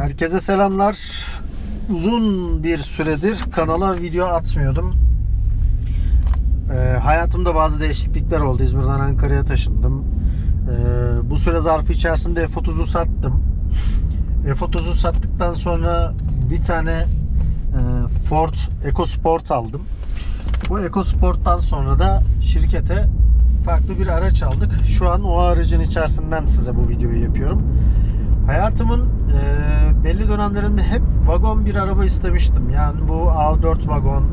Herkese selamlar. Uzun bir süredir kanala video atmıyordum. Ee, hayatımda bazı değişiklikler oldu. İzmir'den Ankara'ya taşındım. Ee, bu süre zarfı içerisinde F30'u sattım. F30'u sattıktan sonra bir tane e, Ford EcoSport aldım. Bu EcoSport'tan sonra da şirkete farklı bir araç aldık. Şu an o aracın içerisinden size bu videoyu yapıyorum. Hayatımın e, belli dönemlerinde hep vagon bir araba istemiştim. Yani bu A4 vagon,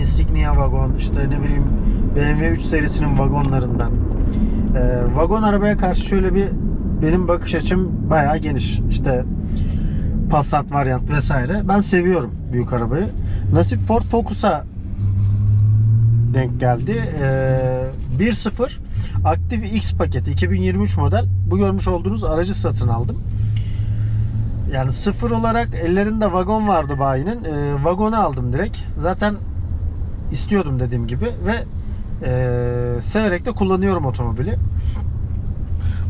Insignia vagon, işte ne bileyim BMW 3 serisinin vagonlarından. E, vagon arabaya karşı şöyle bir benim bakış açım bayağı geniş. İşte Passat varyant vesaire. Ben seviyorum büyük arabayı. Nasip Ford Focus'a denk geldi. Ee, 1.0 Active X paketi 2023 model. Bu görmüş olduğunuz aracı satın aldım. Yani sıfır olarak ellerinde vagon vardı bayinin. Ee, vagonu aldım direkt. Zaten istiyordum dediğim gibi ve e, severek de kullanıyorum otomobili.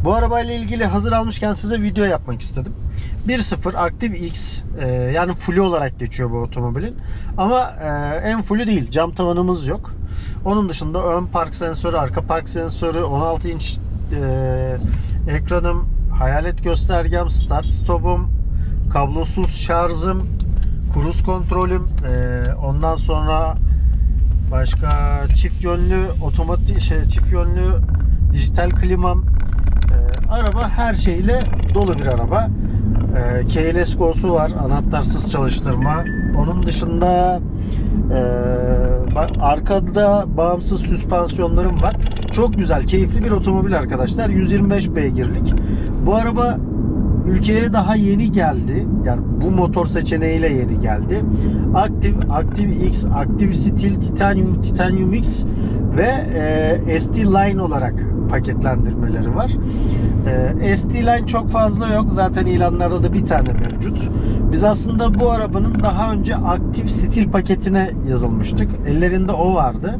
Bu arabayla ilgili hazır almışken size video yapmak istedim. 1.0 Active X e, yani full olarak geçiyor bu otomobilin. Ama e, en fullü değil. Cam tavanımız yok. Onun dışında ön park sensörü, arka park sensörü, 16 inç e, ekranım, hayalet göstergem, start stop'um, kablosuz şarjım, kruz kontrolüm, e, ondan sonra başka çift yönlü otomatik şey çift yönlü dijital klimam, ee, araba her şeyle dolu bir araba. Ee, keyless Go'su var. Anahtarsız çalıştırma. Onun dışında e, arkada bağımsız süspansiyonlarım var. Çok güzel, keyifli bir otomobil arkadaşlar. 125 beygirlik. Bu araba ülkeye daha yeni geldi. Yani bu motor seçeneğiyle yeni geldi. Active, Active X, Active Steel, Titanium, Titanium X ve e, ST Line olarak paketlendirmeleri var. E, ST Line çok fazla yok. Zaten ilanlarda da bir tane mevcut. Biz aslında bu arabanın daha önce Active Steel paketine yazılmıştık. Ellerinde o vardı.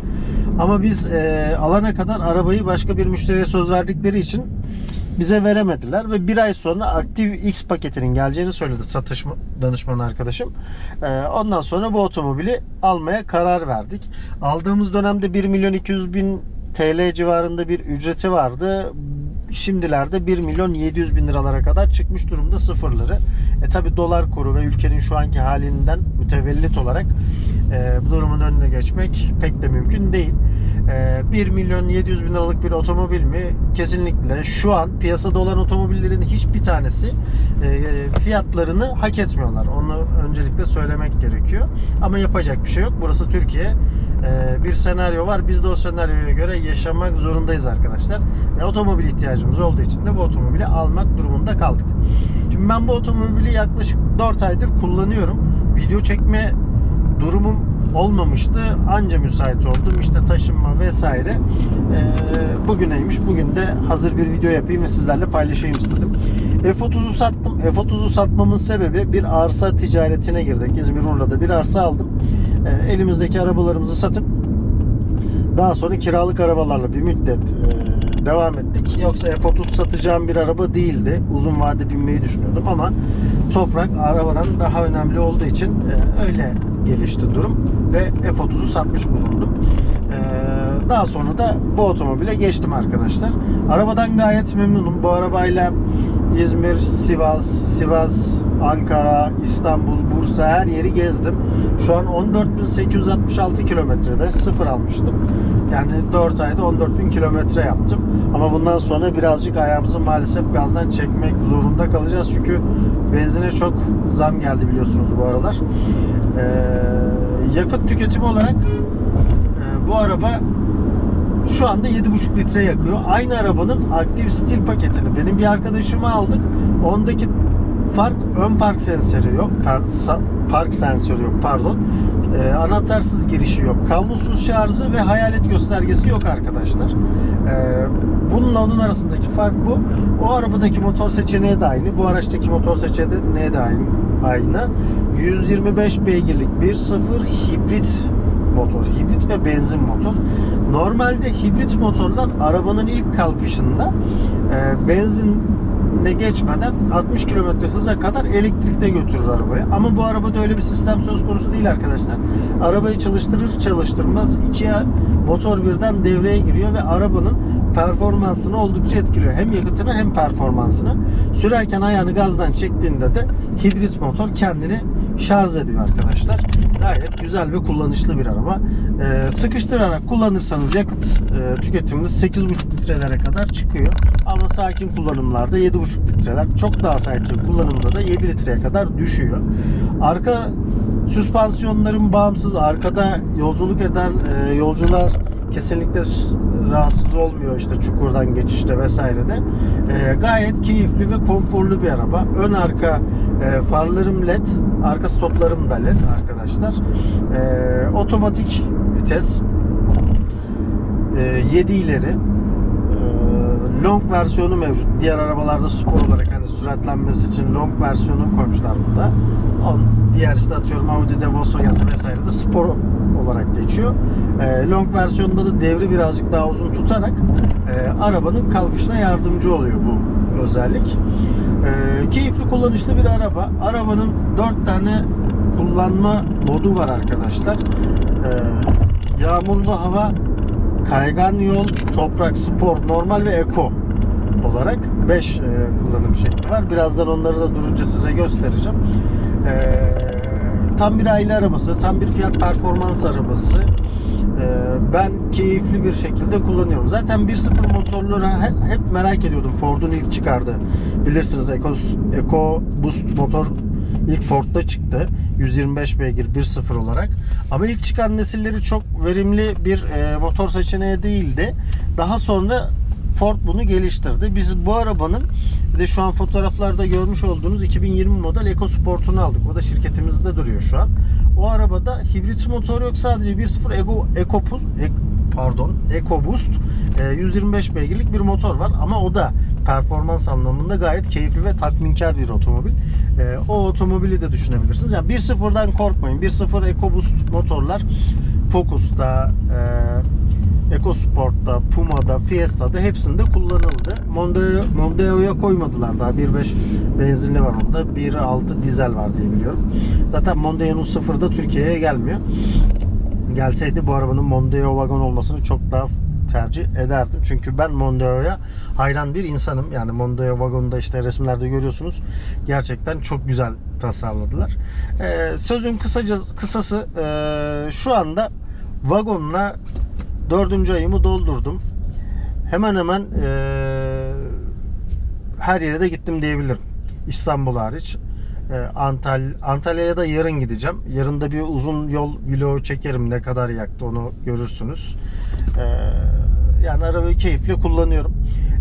Ama biz e, alana kadar arabayı başka bir müşteriye söz verdikleri için bize veremediler ve bir ay sonra Active X paketinin geleceğini söyledi satış danışmanı arkadaşım. Ee, ondan sonra bu otomobili almaya karar verdik. Aldığımız dönemde 1 milyon 200 bin TL civarında bir ücreti vardı. Şimdilerde 1 milyon 700 bin liralara kadar çıkmış durumda sıfırları. E tabi dolar kuru ve ülkenin şu anki halinden mütevellit olarak e, bu durumun önüne geçmek pek de mümkün değil. E, 1 milyon 700 bin liralık bir otomobil mi? Kesinlikle şu an piyasada olan otomobillerin hiçbir tanesi e, fiyatlarını hak etmiyorlar. Onu öncelikle söylemek gerekiyor. Ama yapacak bir şey yok. Burası Türkiye. E, bir senaryo var. Biz de o senaryoya göre yaşamak zorundayız arkadaşlar. Otomobil ihtiyacımız olduğu için de bu otomobili almak durumunda kaldık. Şimdi ben bu otomobili yaklaşık 4 aydır kullanıyorum. Video çekme durumum olmamıştı. Anca müsait oldum. İşte taşınma vesaire. Ee, bugüneymiş. Bugün de hazır bir video yapayım ve sizlerle paylaşayım istedim. F30'u sattım. F30'u satmamın sebebi bir arsa ticaretine girdik. İzmir Urla'da bir arsa aldım. Ee, elimizdeki arabalarımızı satıp daha sonra kiralık arabalarla bir müddet e, devam ettik. Yoksa F30 satacağım bir araba değildi. Uzun vade binmeyi düşünüyordum ama toprak arabadan daha önemli olduğu için e, öyle gelişti durum ve F30'u satmış bulundum. E, daha sonra da bu otomobile geçtim arkadaşlar. Arabadan gayet memnunum. Bu arabayla İzmir, Sivas, Sivas, Ankara, İstanbul, Bursa her yeri gezdim. Şu an 14.866 kilometrede sıfır almıştım. Yani 4 ayda 14.000 kilometre yaptım. Ama bundan sonra birazcık ayağımızı maalesef gazdan çekmek zorunda kalacağız. Çünkü benzine çok zam geldi biliyorsunuz bu aralar. Ee, yakıt tüketimi olarak e, bu araba şu anda 7,5 litre yakıyor. Aynı arabanın Active Steel paketini benim bir arkadaşıma aldık. Ondaki fark ön park sensörü yok. Park sensörü yok pardon. Ee, anahtarsız girişi yok. Kablosuz şarjı ve hayalet göstergesi yok arkadaşlar. Ee, bununla onun arasındaki fark bu. O arabadaki motor seçeneği de aynı. Bu araçtaki motor seçeneği de aynı. aynı. 125 beygirlik 1.0 hibrit motor. Hibrit ve benzin motor. Normalde hibrit motorlar arabanın ilk kalkışında e, benzin de geçmeden 60 km hıza kadar elektrikte götürür arabayı. Ama bu arabada öyle bir sistem söz konusu değil arkadaşlar. Arabayı çalıştırır çalıştırmaz ikiye motor birden devreye giriyor ve arabanın performansını oldukça etkiliyor. Hem yakıtını hem performansını. Sürerken ayağını gazdan çektiğinde de hibrit motor kendini şarj ediyor arkadaşlar. Gayet güzel ve kullanışlı bir araba. Ee, sıkıştırarak kullanırsanız yakıt e, tüketiminiz 8,5 litrelere kadar çıkıyor. Ama sakin kullanımlarda 7,5 litreler. Çok daha sakin kullanımda da 7 litreye kadar düşüyor. Arka süspansiyonların bağımsız. Arkada yolculuk eden e, yolcular kesinlikle rahatsız olmuyor işte çukurdan geçişte vesairede. E, gayet keyifli ve konforlu bir araba. Ön arka e, farlarım led, arka stoplarım da led arkadaşlar. E, otomatik vites. E, 7 ileri. Long versiyonu mevcut. Diğer arabalarda spor olarak hani süratlenmesi için long versiyonu koymuşlar burada. On, diğer işte atıyorum Audi'de, Volkswagen'de vesairede spor olarak geçiyor. E, long versiyonunda da devri birazcık daha uzun tutarak e, arabanın kalkışına yardımcı oluyor bu özellik. E, keyifli kullanışlı bir araba. Arabanın 4 tane kullanma modu var arkadaşlar. E, yağmurlu hava, kaygan yol, toprak, spor, normal ve eko olarak 5 kullanım şekli var. Birazdan onları da durunca size göstereceğim. E, tam bir aile arabası, tam bir fiyat performans arabası. E, ben keyifli bir şekilde kullanıyorum. Zaten 1.0 motorları he- hep merak ediyordum. Ford'un ilk çıkardı. Bilirsiniz Eco, Eco Boost motor ilk Ford'da çıktı. 125 beygir 1.0 olarak. Ama ilk çıkan nesilleri çok verimli bir e, motor seçeneği değildi. Daha sonra Ford bunu geliştirdi. Biz bu arabanın bir de şu an fotoğraflarda görmüş olduğunuz 2020 model EcoSport'unu aldık. O da şirketimizde duruyor şu an. O arabada hibrit motor yok sadece 1.0 Eco, Eco, Ek- pardon EcoBoost e, 125 beygirlik bir motor var ama o da performans anlamında gayet keyifli ve tatminkar bir otomobil. E, o otomobili de düşünebilirsiniz. Yani 1.0'dan korkmayın. 1.0 EcoBoost motorlar Focus'ta, e, EcoSport'ta, Puma'da, Fiesta'da hepsinde kullanıldı. Mondeo, Mondeo'ya koymadılar daha 1.5 benzinli var onda. 1.6 dizel var diye biliyorum. Zaten Mondeo'nun sıfırda Türkiye'ye gelmiyor. Gelseydi bu arabanın Mondeo vagon olmasını çok daha tercih ederdim. Çünkü ben Mondeo'ya hayran bir insanım. Yani Mondeo vagonunda işte resimlerde görüyorsunuz. Gerçekten çok güzel tasarladılar. Ee, sözün kısaca kısası ee, şu anda vagonla dördüncü ayımı doldurdum. Hemen hemen ee, her yere de gittim diyebilirim. İstanbul hariç. Ee, Antal Antalya'ya da yarın gideceğim. Yarın da bir uzun yol vlogu çekerim. Ne kadar yaktı onu görürsünüz. Ee, yani arabayı keyifle kullanıyorum.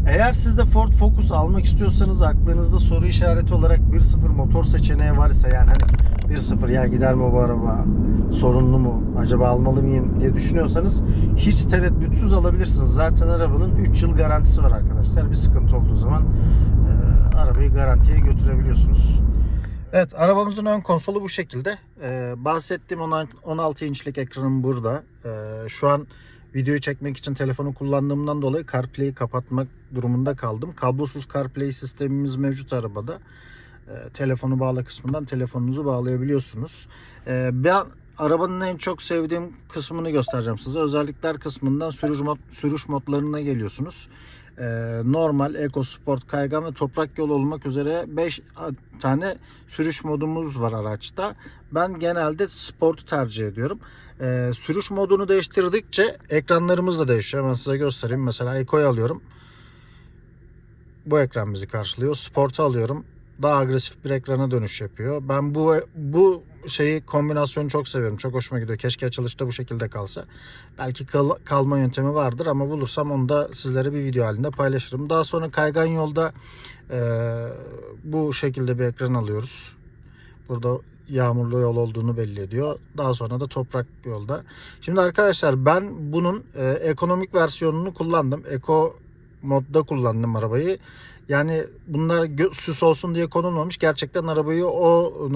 Eğer siz de Ford Focus almak istiyorsanız aklınızda soru işareti olarak 1.0 motor seçeneği var ise yani hani 1.0 ya gider mi bu araba sorunlu mu acaba almalı mıyım diye düşünüyorsanız hiç tereddütsüz alabilirsiniz. Zaten arabanın 3 yıl garantisi var arkadaşlar. Bir sıkıntı olduğu zaman e, arabayı garantiye götürebiliyorsunuz. Evet arabamızın ön konsolu bu şekilde. Ee, bahsettiğim 16 inçlik ekranım burada. Ee, şu an videoyu çekmek için telefonu kullandığımdan dolayı CarPlay'i kapatmak durumunda kaldım. Kablosuz CarPlay sistemimiz mevcut arabada. Ee, telefonu bağla kısmından telefonunuzu bağlayabiliyorsunuz. Ee, ben arabanın en çok sevdiğim kısmını göstereceğim size. Özellikler kısmından sürüş, mod, sürüş modlarına geliyorsunuz. Ee, normal, Eco Sport, kaygan ve toprak yol olmak üzere 5 tane sürüş modumuz var araçta. Ben genelde sportu tercih ediyorum. Sürüş modunu değiştirdikçe ekranlarımız da değişiyor. Ben size göstereyim. Mesela Eco'yu alıyorum. Bu ekran bizi karşılıyor. Sport'u alıyorum. Daha agresif bir ekrana dönüş yapıyor. Ben bu bu şeyi kombinasyonu çok seviyorum. Çok hoşuma gidiyor. Keşke açılışta bu şekilde kalsa. Belki kal- kalma yöntemi vardır ama bulursam onu da sizlere bir video halinde paylaşırım. Daha sonra kaygan yolda e, bu şekilde bir ekran alıyoruz. Burada yağmurlu yol olduğunu belli ediyor. Daha sonra da toprak yolda. Şimdi arkadaşlar ben bunun e, ekonomik versiyonunu kullandım. Eko modda kullandım arabayı. Yani bunlar süs olsun diye konulmamış. Gerçekten arabayı o e,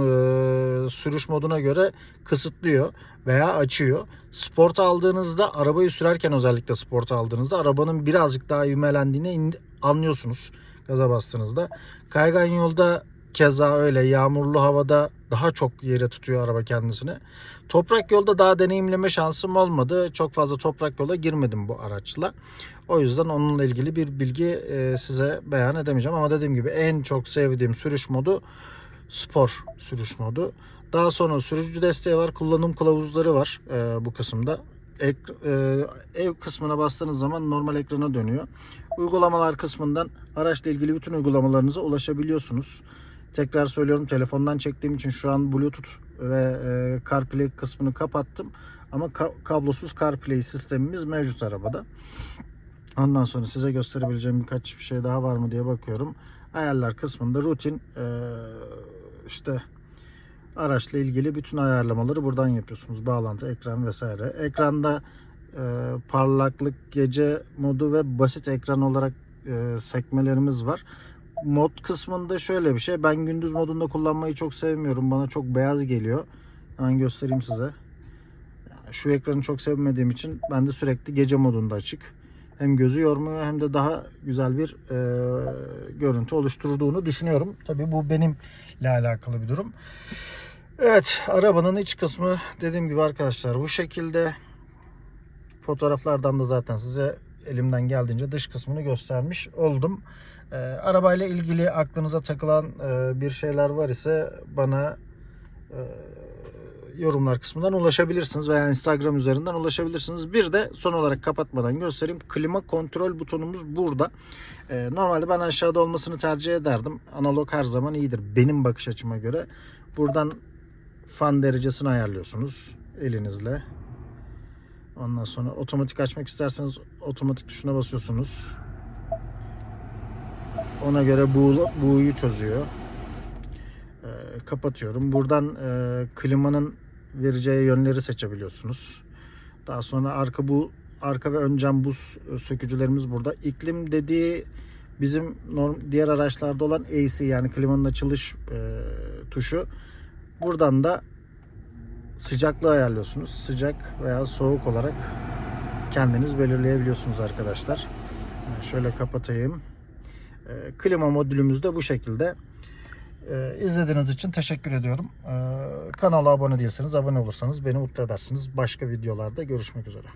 sürüş moduna göre kısıtlıyor veya açıyor. Sport aldığınızda arabayı sürerken özellikle sport aldığınızda arabanın birazcık daha ivmelendiğini in- anlıyorsunuz. gaza bastığınızda. Kaygan yolda keza öyle yağmurlu havada daha çok yere tutuyor araba kendisini. Toprak yolda daha deneyimleme şansım olmadı. Çok fazla toprak yola girmedim bu araçla. O yüzden onunla ilgili bir bilgi e, size beyan edemeyeceğim. Ama dediğim gibi en çok sevdiğim sürüş modu spor sürüş modu. Daha sonra sürücü desteği var, kullanım kılavuzları var e, bu kısımda. E, ev kısmına bastığınız zaman normal ekrana dönüyor. Uygulamalar kısmından araçla ilgili bütün uygulamalarınıza ulaşabiliyorsunuz. Tekrar söylüyorum telefondan çektiğim için şu an Bluetooth ve e, CarPlay kısmını kapattım. Ama ka- kablosuz CarPlay sistemimiz mevcut arabada. Ondan sonra size gösterebileceğim birkaç bir şey daha var mı diye bakıyorum. Ayarlar kısmında rutin e, işte araçla ilgili bütün ayarlamaları buradan yapıyorsunuz. Bağlantı, ekran vesaire. Ekranda e, parlaklık, gece modu ve basit ekran olarak e, sekmelerimiz var. Mod kısmında şöyle bir şey. Ben gündüz modunda kullanmayı çok sevmiyorum. Bana çok beyaz geliyor. Hemen göstereyim size. Şu ekranı çok sevmediğim için ben de sürekli gece modunda açık. Hem gözü yormuyor hem de daha güzel bir e, görüntü oluşturduğunu düşünüyorum. Tabii bu benimle alakalı bir durum. Evet arabanın iç kısmı dediğim gibi arkadaşlar bu şekilde. Fotoğraflardan da zaten size elimden geldiğince dış kısmını göstermiş oldum. E, arabayla ilgili aklınıza takılan e, bir şeyler var ise bana e, yorumlar kısmından ulaşabilirsiniz veya Instagram üzerinden ulaşabilirsiniz. Bir de son olarak kapatmadan göstereyim. Klima kontrol butonumuz burada. Ee, normalde ben aşağıda olmasını tercih ederdim. Analog her zaman iyidir benim bakış açıma göre. Buradan fan derecesini ayarlıyorsunuz elinizle. Ondan sonra otomatik açmak isterseniz otomatik tuşuna basıyorsunuz. Ona göre buğu, buğuyu çözüyor. Ee, kapatıyorum. Buradan e, klimanın vereceği yönleri seçebiliyorsunuz. Daha sonra arka bu arka ve ön cam buz sökücülerimiz burada. İklim dediği bizim norm, diğer araçlarda olan AC yani klimanın açılış e, tuşu. Buradan da sıcaklığı ayarlıyorsunuz. Sıcak veya soğuk olarak kendiniz belirleyebiliyorsunuz arkadaşlar. Yani şöyle kapatayım. E, klima modülümüz de bu şekilde. Ee, izlediğiniz için teşekkür ediyorum. Ee, kanala abone değilseniz abone olursanız beni mutlu edersiniz. Başka videolarda görüşmek üzere.